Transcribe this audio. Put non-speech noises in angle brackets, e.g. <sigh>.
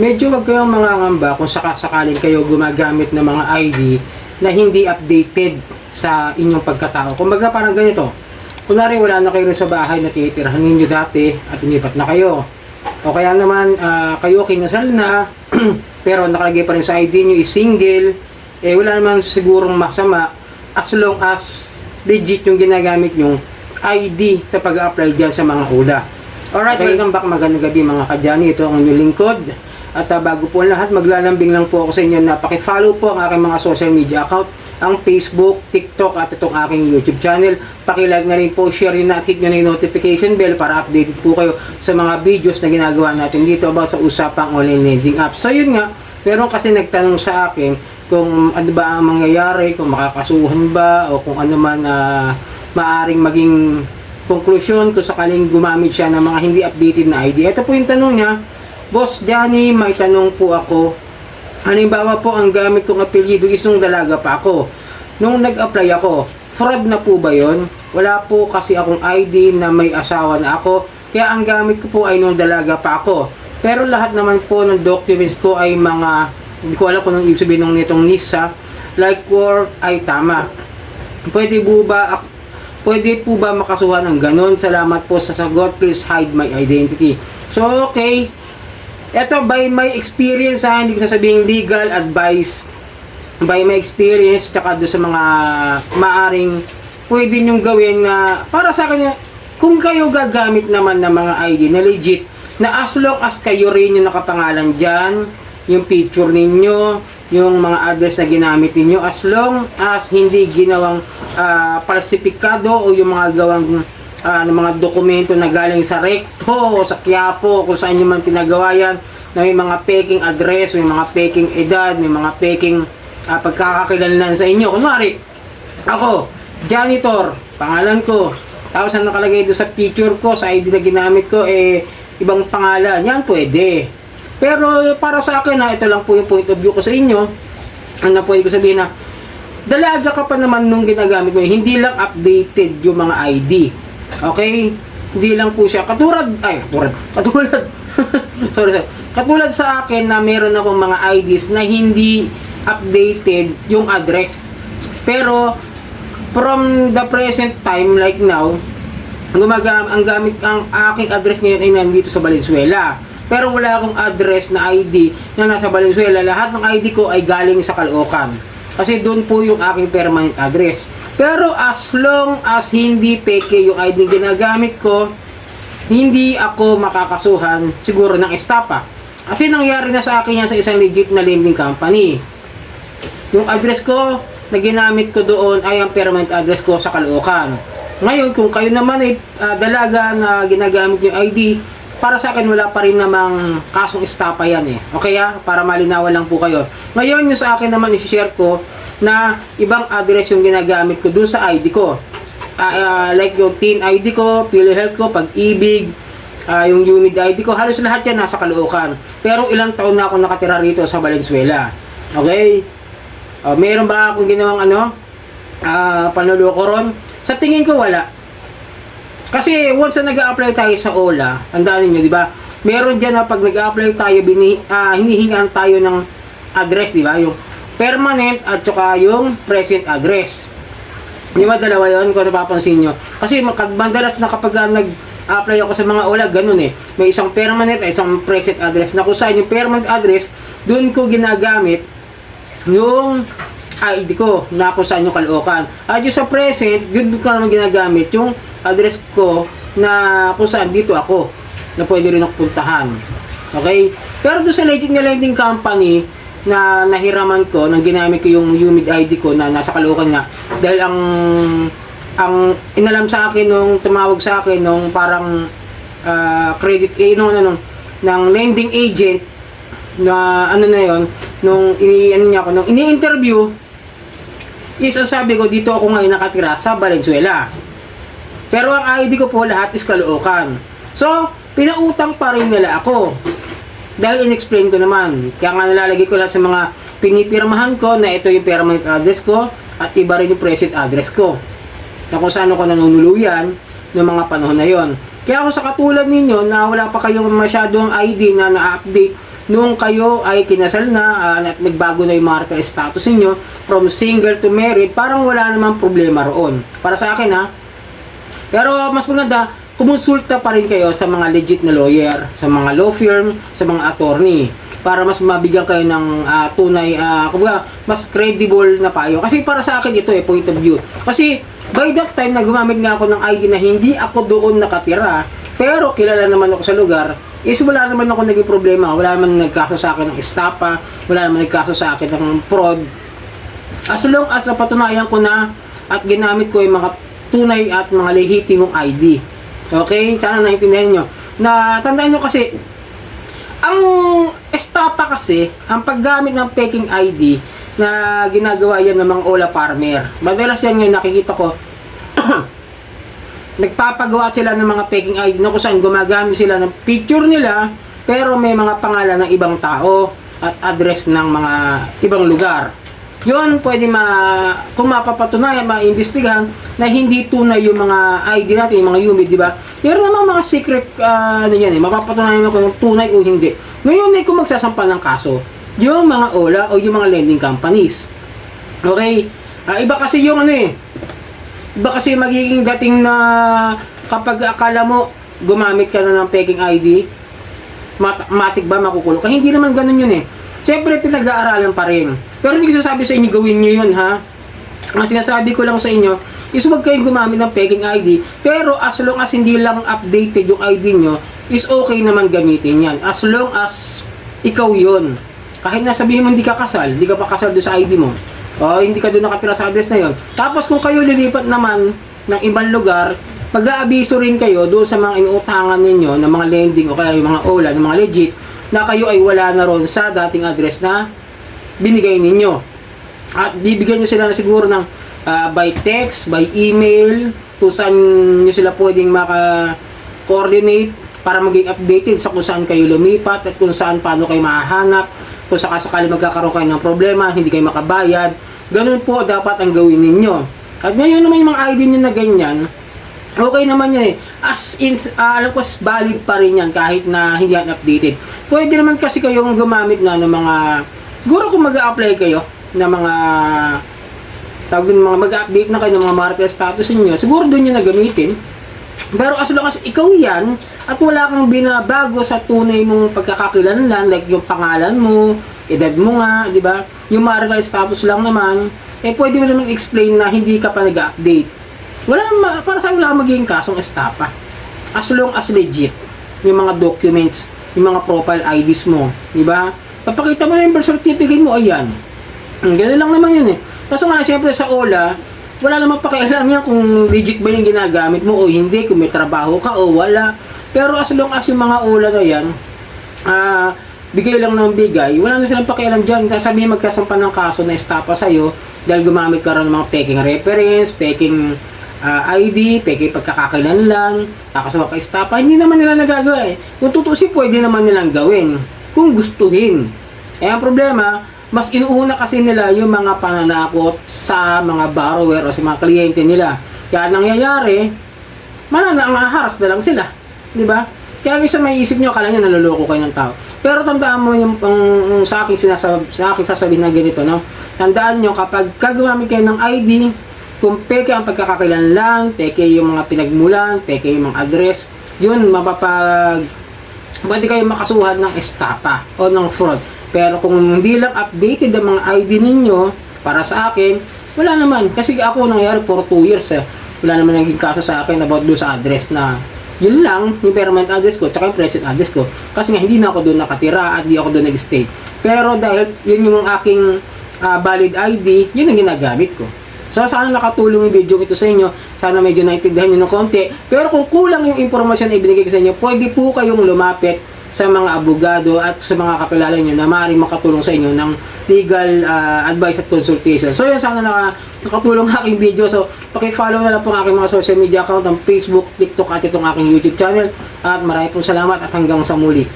medyo wag kayong mangangamba kung sakasakaling kayo gumagamit ng mga ID na hindi updated sa inyong pagkatao. Kumbaga parang ganito. Kunwari wala na kayo sa bahay na titirahan ninyo dati at umipat na kayo. O kaya naman ah, kayo kinasal na <clears throat> pero nakalagay pa rin sa ID nyo is single. Eh wala naman sigurong masama as long as legit yung ginagamit yung ID sa pag-apply dyan sa mga ULA. Alright, welcome back. Magandang gabi mga kadyani. Ito ang inyong lingkod. At ah, bago po ang lahat, maglalambing lang po ako sa inyo na paki-follow po ang aking mga social media account, ang Facebook, TikTok at itong aking YouTube channel. Paki-like na rin po, share na at hit nyo na yung notification bell para updated po kayo sa mga videos na ginagawa natin dito about sa usapang online lending app. So yun nga, meron kasi nagtanong sa akin kung ano ba ang mangyayari, kung makakasuhan ba o kung ano man ah, maaring maging konklusyon kung sakaling gumamit siya ng mga hindi updated na ID. Ito po yung tanong niya, Boss Johnny, may tanong po ako. Halimbawa po, ang gamit kong apelyido is nung dalaga pa ako. Nung nag-apply ako, fraud na po ba yon? Wala po kasi akong ID na may asawa na ako. Kaya ang gamit ko po ay nung dalaga pa ako. Pero lahat naman po ng documents ko ay mga, hindi ko alam kung anong ibig sabihin ng nitong NISA, like work ay tama. Pwede po ba Pwede po ba makasuhan ng ganun? Salamat po sa sagot. Please hide my identity. So, okay. Ito, by my experience ha, hindi ko sasabihin legal advice. By my experience, tsaka doon sa mga maaring pwede nyong gawin na para sa akin, kung kayo gagamit naman ng mga ID na legit, na as long as kayo rin yung nakapangalan dyan, yung picture ninyo, yung mga address na ginamit ninyo, as long as hindi ginawang ah, falsifikado o yung mga gawang ah, ng mga dokumento na galing sa recto sa Quiapo, kung saan nyo man pinagawa yan, na may mga peking address, may mga peking edad, may mga peking uh, pagkakakilanlan sa inyo. Kunwari, ako, janitor, pangalan ko, tapos ang nakalagay doon sa picture ko, sa ID na ginamit ko, eh, ibang pangalan, yan pwede. Pero para sa akin, na ito lang po yung point of view ko sa inyo, ang na pwede ko sabihin na, dalaga ka pa naman nung ginagamit mo, hindi lang updated yung mga ID. Okay? Hindi lang po siya, katulad, ay, katulad, katulad, <laughs> sorry, sorry, katulad sa akin na meron akong mga IDs na hindi updated yung address. Pero, from the present time, like now, gumagam ang gamit ang aking address ngayon ay nandito sa Valenzuela. Pero wala akong address na ID na nasa Valenzuela. Lahat ng ID ko ay galing sa Caloocan. Kasi doon po yung aking permanent address. Pero as long as hindi peke yung ID na ginagamit ko, hindi ako makakasuhan siguro ng estapa. Kasi nangyari na sa akin yan sa isang legit na lending company. Yung address ko na ginamit ko doon ay ang permanent address ko sa Caloocan. Ngayon, kung kayo naman ay ah, dalaga na ginagamit yung ID, para sa akin wala pa rin namang kasong estapa yan eh. Okay ah? Para malinawan lang po kayo. Ngayon, yung sa akin naman isi-share ko na ibang address yung ginagamit ko doon sa ID ko. Ah, ah, like yung teen ID ko, PhilHealth ko, pag-ibig, ah, yung unit ID ko, halos lahat yan nasa Caloocan. Pero ilang taon na ako nakatira rito sa Valenzuela. Okay? Ah, meron ba akong ginawang ano? Ah, panluloko ron? Sa tingin ko wala. Kasi once na nag-a-apply tayo sa OLA, tandaan niyo, di ba? Meron diyan na pag nag-a-apply tayo, bini, ah, hinihingan tayo ng address, di ba? Yung permanent at saka yung present address. Di ba dalawa yun kung napapansin nyo? Kasi madalas na kapag nag-apply ako sa mga OLA, ganun eh. May isang permanent at isang present address na kung saan yung permanent address, doon ko ginagamit yung ID ko na kung saan yung kalookan. At yung sa present, yun ko naman ginagamit yung address ko na kung saan dito ako na pwede rin ako puntahan. Okay? Pero doon sa legit na lending company na nahiraman ko, nang ginamit ko yung UMID ID ko na nasa kalookan nga dahil ang ang inalam sa akin nung tumawag sa akin nung parang ah, credit eh ano nung ng lending agent na ano na yon nung ini ano niya ako nung ini-interview is ang sabi ko dito ako ngayon nakatira sa Valenzuela. Pero ang ID ko po lahat is Caloocan. So, pinautang pa rin nila ako. Dahil in-explain ko naman. Kaya nga nalalagay ko lahat sa mga pinipirmahan ko na ito yung permanent address ko at iba rin yung present address ko. Na kung saan ako nanunuluyan ng mga panahon na yon. Kaya ako sa katulad ninyo na wala pa kayong masyadong ID na na-update nung kayo ay kinasal na ah, at nagbago na yung marital status ninyo from single to married, parang wala namang problema roon. Para sa akin ha. Pero mas maganda, kumonsulta pa rin kayo sa mga legit na lawyer, sa mga law firm, sa mga attorney para mas mabigyan kayo ng ah, tunay, ah, kumbaga, mas credible na payo. Kasi para sa akin ito eh, point of view. Kasi by that time na nga ako ng ID na hindi ako doon nakatira, pero kilala naman ako sa lugar, is wala naman ako naging problema. Wala naman nagkaso sa akin ng estapa, wala naman nagkaso sa akin ng fraud. As long as napatunayan ko na at ginamit ko yung mga tunay at mga lehitimong ID. Okay? Sana naintindihan nyo. Na tandaan nyo kasi, ang estapa kasi, ang paggamit ng peking ID na ginagawa yan ng mga Ola Farmer. Madalas yan ngayon nakikita ko, <clears throat> nagpapagawa sila ng mga peking ID na kung saan gumagamit sila ng picture nila pero may mga pangalan ng ibang tao at address ng mga ibang lugar. Yun, pwede ma, kung mapapatunayan, maimbestigahan na hindi tunay yung mga ID natin, yung mga unit, di ba? Meron namang mga secret, ah, ano yan eh, mapapatunayan mo kung tunay o hindi. Ngayon eh, kung magsasampa ng kaso, yung mga OLA o yung mga lending companies. Okay? Ah, iba kasi yung ano eh, Iba kasi magiging dating na kapag akala mo gumamit ka na ng peking ID, mat- matik ba makukulong ka? Hindi naman ganun yun eh. Siyempre, pinag-aaralan pa rin. Pero hindi ko sasabi sa inyo gawin nyo yun ha. Ang sinasabi ko lang sa inyo is huwag kayong gumamit ng peking ID. Pero as long as hindi lang updated yung ID nyo, is okay naman gamitin yan. As long as ikaw yun. Kahit na sabihin mo hindi ka kasal, hindi ka pa kasal doon sa ID mo. O hindi ka doon nakatira sa address na yon. Tapos kung kayo lilipat naman ng ibang lugar, mag-aabiso rin kayo doon sa mga inuutangan ninyo ng mga lending o kaya yung mga OLA, ng mga legit, na kayo ay wala na ron sa dating address na binigay ninyo. At bibigyan nyo sila na siguro ng ah, by text, by email, kung saan nyo sila pwedeng maka-coordinate para maging updated sa kung saan kayo lumipat at kung saan paano kayo mahahanap, kung sakasakali magkakaroon kayo ng problema, hindi kayo makabayad. Ganun po dapat ang gawin ninyo. At ngayon naman yung mga ID nyo na ganyan, okay naman yan eh. As in, ah, alam ko, valid pa rin yan kahit na hindi yan updated. Pwede naman kasi kayong gumamit na ng mga, siguro kung mag apply kayo ng mga tawag din mga mag-update na kayo ng mga marital status niyo siguro doon nyo na gamitin. Pero as long as ikaw yan, at wala kang binabago sa tunay mong pagkakakilanlan, like yung pangalan mo, edad mo nga, di ba? Yung marital status lang naman, eh pwede mo naman explain na hindi ka pa nag-update. Wala naman, para sa wala magiging kasong estapa. As long as legit, yung mga documents, yung mga profile IDs mo, di ba? Papakita mo yung birth certificate mo, ayan. Hmm, Ganun lang naman yun eh. Kaso nga, siyempre sa OLA, wala namang pakialam yan kung legit ba yung ginagamit mo o hindi, kung may trabaho ka o wala. Pero as long as yung mga OLA na yan, ah, bigay lang ng bigay, wala na silang pakialam dyan. Sabihin magkasampa ng kaso na estapa sa'yo dahil gumamit ka rin ng mga peking reference, peking ah, ID, peking pagkakakilanlan, tapos mga ka-estapa, hindi naman nila nagagawa eh. Kung tutusin, pwede naman nilang gawin. Kung gustuhin. Eh, ang problema, mas inuuna kasi nila yung mga pananakot sa mga borrower o sa mga kliyente nila. Kaya ang nangyayari, mananangaharas na lang sila. Di ba? Kaya minsan may isip nyo, akala nyo naloloko kayo ng tao. Pero tandaan mo yung, yung sa akin sinasab sa akin sasabihin na ganito, no? Tandaan nyo, kapag kagumamit kayo ng ID, kung peke ang pagkakakilanlan, peke yung mga pinagmulan, peke yung mga address, yun, mapapag pwede kayo makasuhan ng estapa o ng fraud. Pero kung hindi lang updated ang mga ID ninyo, para sa akin, wala naman. Kasi ako nangyari for 2 years eh. Wala naman naging kaso sa akin about do sa address na yun lang, yung permanent address ko, tsaka yung present address ko. Kasi nga, hindi na ako doon nakatira at hindi ako doon nag-stay. Pero dahil yun yung aking ah, valid ID, yun ang ginagamit ko. So, sana nakatulong yung video ito sa inyo. Sana medyo naintindihan nyo ng konti. Pero kung kulang yung impormasyon na ibinigay ko sa inyo, pwede po kayong lumapit sa mga abogado at sa mga kakilala nyo na maaaring makatulong sa inyo ng legal ah, advice at consultation. So, yun, sana naka, nakatulong ang aking video. So, pakifollow na lang po ang aking mga social media account ng Facebook, TikTok at itong aking YouTube channel. At marami pong salamat at hanggang sa muli.